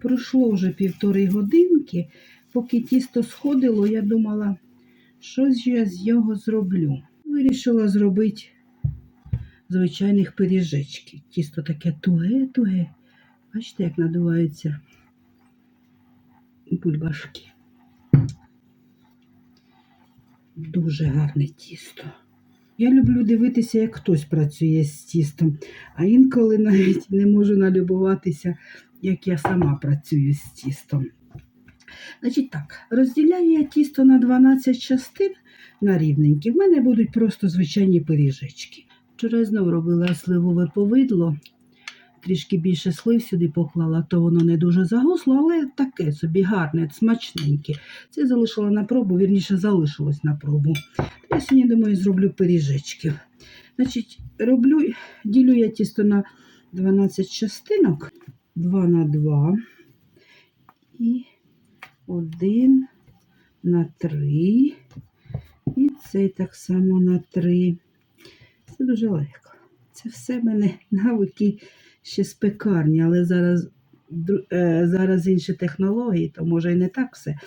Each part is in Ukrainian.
Пройшло вже півтори годинки, поки тісто сходило, я думала, що ж я з його зроблю. Вирішила зробити звичайних пиріжечків. Тісто таке туге-туге. Бачите, як надуваються бульбашки. Дуже гарне тісто. Я люблю дивитися, як хтось працює з тістом, а інколи навіть не можу налюбуватися, як я сама працюю з тістом. Значить так, розділяю я тісто на 12 частин на рівненькі. В мене будуть просто звичайні пиріжечки. Вчора я знов робила сливове повидло. Трішки більше слив сюди поклала, то воно не дуже загусло, але таке собі гарне, смачненьке. Це залишила на пробу, вірніше залишилось на пробу. Я сьогодні, думаю, зроблю пиріжечків. Значить, роблю, ділю я тісто на 12 частинок, 2 на 2 і 1 на 3. І цей так само на 3. Це дуже легко. Це все в мене навики ще з пекарні, але зараз, зараз інші технології, то може і не так все.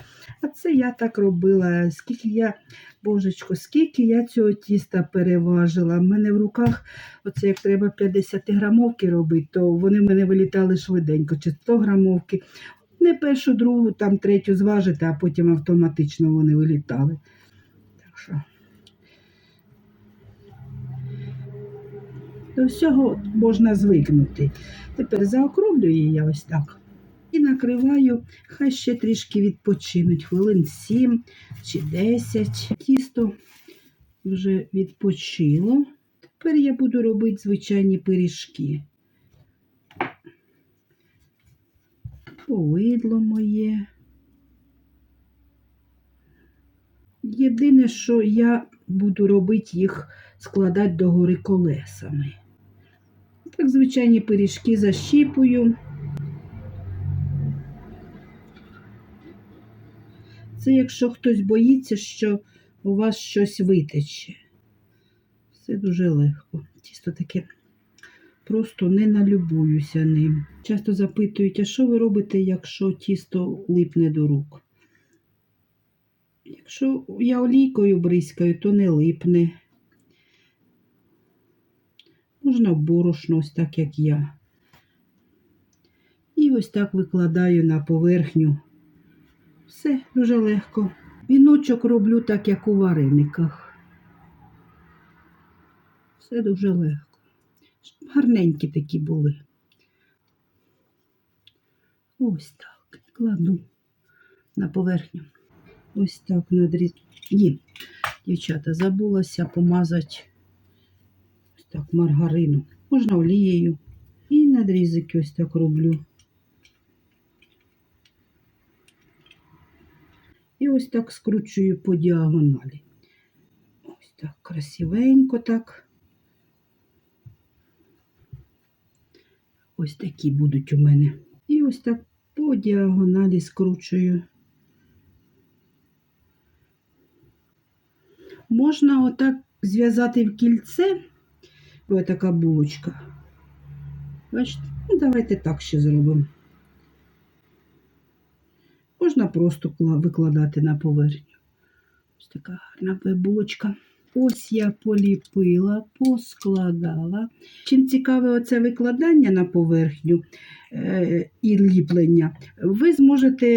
А це я так робила. Скільки я, божечко, скільки я цього тіста переважила. В мене в руках, оце як треба 50 грамовки робити, то вони в мене вилітали швиденько, чи 100 грамовки. Не першу, другу, там третю зважити, а потім автоматично вони вилітали. Так що. До всього можна звикнути. Тепер заокруглюю я ось так. І накриваю, хай ще трішки відпочинуть, хвилин 7 чи 10. Тісто вже відпочило. Тепер я буду робити звичайні пиріжки. Повидло моє. Єдине, що я буду робити їх складати догори колесами. Так, звичайні пиріжки защіпую. Це якщо хтось боїться, що у вас щось витече. Все дуже легко. Тісто таке просто не налюбуюся ним. Часто запитують, а що ви робите, якщо тісто липне до рук? Якщо я олійкою бризкаю, то не липне. Можна борошно, ось так, як я. І ось так викладаю на поверхню. Все дуже легко. Віночок роблю так, як у варениках. Все дуже легко. Гарненькі такі були. Ось так. Кладу на поверхню. Ось так надріз. Ні, дівчата, забулася помазати так маргарину. Можна олією. І надрізики ось так роблю. І ось так скручую по діагоналі. Ось так красивенько так. Ось такі будуть у мене. І ось так по діагоналі скручую. Можна отак зв'язати в кільце. Ось така булочка. Бачите? Ну, давайте так ще зробимо. Можна просто викладати на поверхню. Ось така гарна булочка. Ось я поліпила, поскладала. Чим цікаве оце викладання на поверхню е, і ліплення, ви зможете,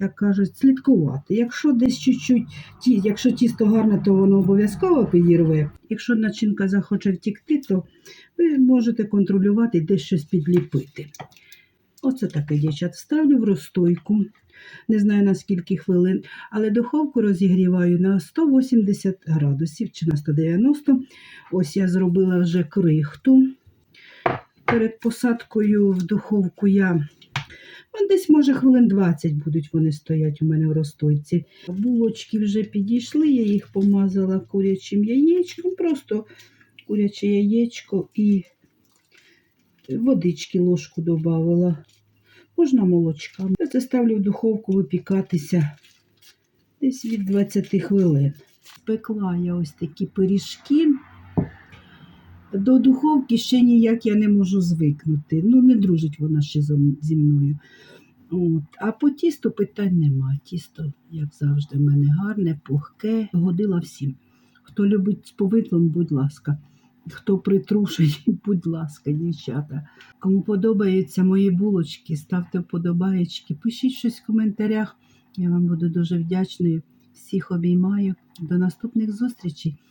як кажуть, слідкувати. Якщо десь чуть-чуть, якщо тісто гарне, то воно обов'язково підірве. Якщо начинка захоче втікти, то ви можете контролювати десь щось підліпити. Оце таке, дівчат, ставлю в розстойку. Не знаю на скільки хвилин, але духовку розігріваю на 180 градусів чи на 190. Ось я зробила вже крихту. Перед посадкою в духовку я ну, десь, може, хвилин 20 будуть вони стоять у мене в розстойці. Булочки вже підійшли, я їх помазала курячим яєчком, просто куряче яєчко і водички ложку додавала. Можна молочка. Я це ставлю в духовку випікатися десь від 20 хвилин. Пекла я ось такі пиріжки. До духовки ще ніяк я не можу звикнути. Ну, не дружить вона ще зі мною. От. А по тісту питань нема. Тісто, як завжди, в мене гарне, пухке, годила всім. Хто любить з повидлом, будь ласка. Хто притрушений, будь ласка, дівчата. Кому подобаються мої булочки, ставте вподобаєчки, пишіть щось в коментарях. Я вам буду дуже вдячною. Всіх обіймаю. До наступних зустрічей.